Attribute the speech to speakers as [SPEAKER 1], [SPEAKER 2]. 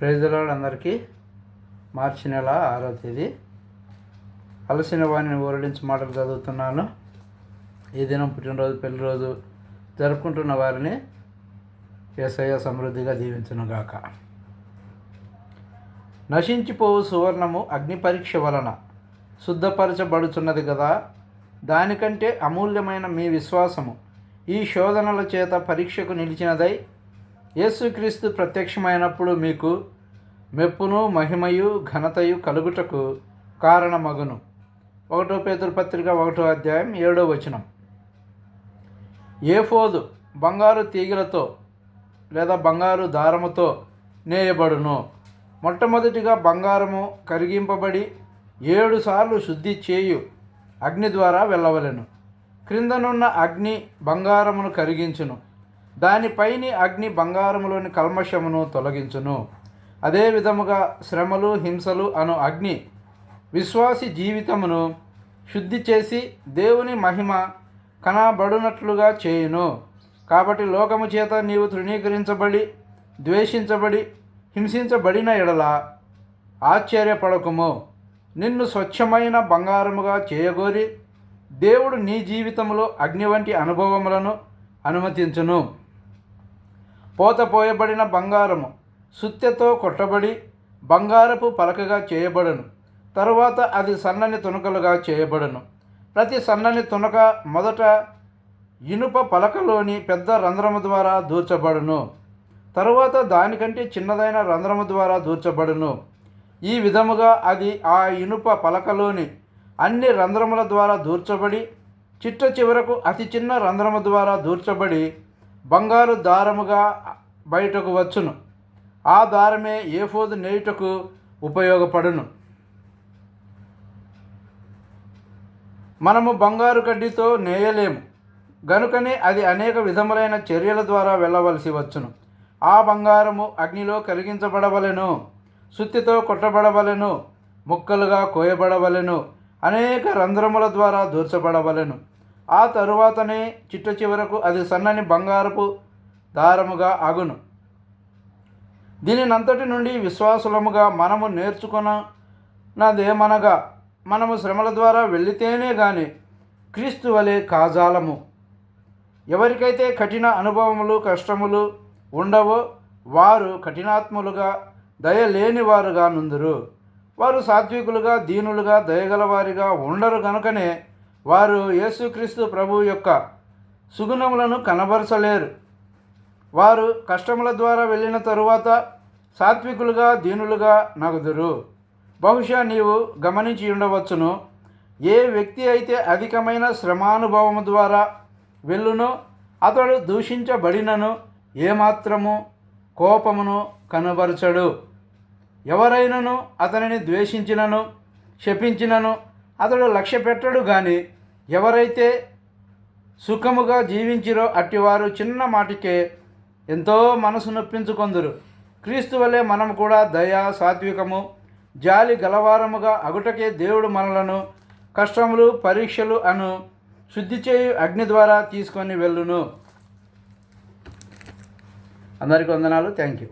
[SPEAKER 1] ప్రజలాడు అందరికీ. మార్చి నెల ఆరో తేదీ. అలసిన వాణిని ఊరడించి మాటలు చదువుతున్నాను. ఈ దినం పుట్టినరోజు పెళ్ళిరోజు జరుపుకుంటున్న వారిని ఏసయ్య సమృద్ధిగా దీవించునుగాక నశించిపోవు సువర్ణము అగ్ని పరీక్ష వలన. శుద్ధపరచబడుచున్నది కదా దానికంటే అమూల్యమైన మీ విశ్వాసము. ఈ శోధనల చేత పరీక్షకు నిలిచినదై యేసుక్రీస్తు ప్రత్యక్షమైనప్పుడు మీకు మెప్పును మహిమయు ఘనతయు కలుగుటకు కారణమగును. ఒకటో పేతురు పత్రిక ఒకటో అధ్యాయం ఏడో వచనం. ఏఫోదు బంగారు తీగలతో లేదా బంగారు దారముతో నేయబడును. మొట్టమొదటిగా బంగారము కరిగింపబడి ఏడు సార్లు శుద్ధి చేయు అగ్ని ద్వారా వెళ్ళవలెను. క్రిందనున్న అగ్ని బంగారమును కరిగించును. దానిపైని అగ్ని బంగారములోని కల్మషమును తొలగించును. అదే విధముగా శ్రమలు హింసలు అను అగ్ని విశ్వాసి జీవితమును శుద్ధి చేసి దేవుని మహిమ కనబడునట్లుగా చేయును. కాబట్టి లోకము చేత నీవు తృణీకరించబడి ద్వేషించబడి హింసించబడిన ఎడల ఆశ్చర్యపడకుము. నిన్ను స్వచ్ఛమైన బంగారముగా చేయగోరి దేవుడు నీ జీవితంలో అగ్ని వంటి అనుభవములను అనుమతించును. పోతపోయబడిన బంగారము సుత్తెతో కొట్టబడి బంగారపు పలకగా చేయబడును. తరువాత అది సన్నని తునకలుగా చేయబడును. ప్రతి సన్నని తునక మొదట ఇనుప పలకలోని పెద్ద రంధ్రము ద్వారా దూర్చబడును. తరువాత దానికంటే చిన్నదైన రంధ్రము ద్వారా దూర్చబడును. ఈ విధముగా అది ఆ ఇనుప పలకలోని అన్ని రంధ్రముల ద్వారా దూర్చబడి చిట్ట చివరకు అతి చిన్న రంధ్రము ద్వారా దూర్చబడి బంగారు దారముగా బయటకు వచ్చును. ఆ దారమే ఏఫోదు నేయుటకు ఉపయోగపడును. మనము బంగారు కడ్డీతో నేయలేము. గనుకనే అది అనేక విధములైన చర్యల ద్వారా వెళ్ళవలసి వచ్చును. ఆ బంగారము అగ్నిలో కరిగించబడవలెను సుత్తితో కొట్టబడవలెను ముక్కలుగా కోయబడవలెను అనేక రంధ్రముల ద్వారా దూర్చబడవలెను. ఆ తరువాతనే చిట్ట చివరకు అది సన్నని బంగారపు దారముగా అగును దీనినంతటి నుండి విశ్వాసులముగా మనము నేర్చుకున్నదేమనగా మనము శ్రమల ద్వారా వెళితేనే గాని క్రీస్తు వలె కాజాలము. ఎవరికైతే కఠిన అనుభవములు కష్టములు ఉండవో వారు కఠినాత్ములుగా దయలేని వారుగా నుందురు. వారు సాత్వికులుగా దీనులుగా దయగలవారిగా ఉండరు గనుకనే వారు యేసుక్రీస్తు ప్రభు యొక్క సుగుణములను కనబరచలేరు. వారు కష్టముల ద్వారా వెళ్ళిన తరువాత సాత్వికులుగా దీనులుగా నగుదురు. బహుశా నీవు గమనించి ఉండవచ్చును ఏ వ్యక్తి అయితే అధికమైన శ్రమానుభవము ద్వారా వెళ్ళునో అతడు దూషించబడినను ఏమాత్రము కోపమును కనబరచడు. ఎవరైనను అతనిని ద్వేషించినను శపించినను అతడు లక్ష్య పెట్టడు కానీ ఎవరైతే సుఖముగా జీవించిరో అట్టివారు చిన్న మాటికే ఎంతో మనసు నొప్పించుకొందురు. క్రీస్తు వలె మనం కూడా దయ సాత్వికము జాలి గలవారముగా అగుటకే దేవుడు మనలను కష్టములు పరీక్షలు అను శుద్ధి చేయు అగ్ని ద్వారా తీసుకొని వెళ్ళును. అందరికీ వందనాలు. Thank you.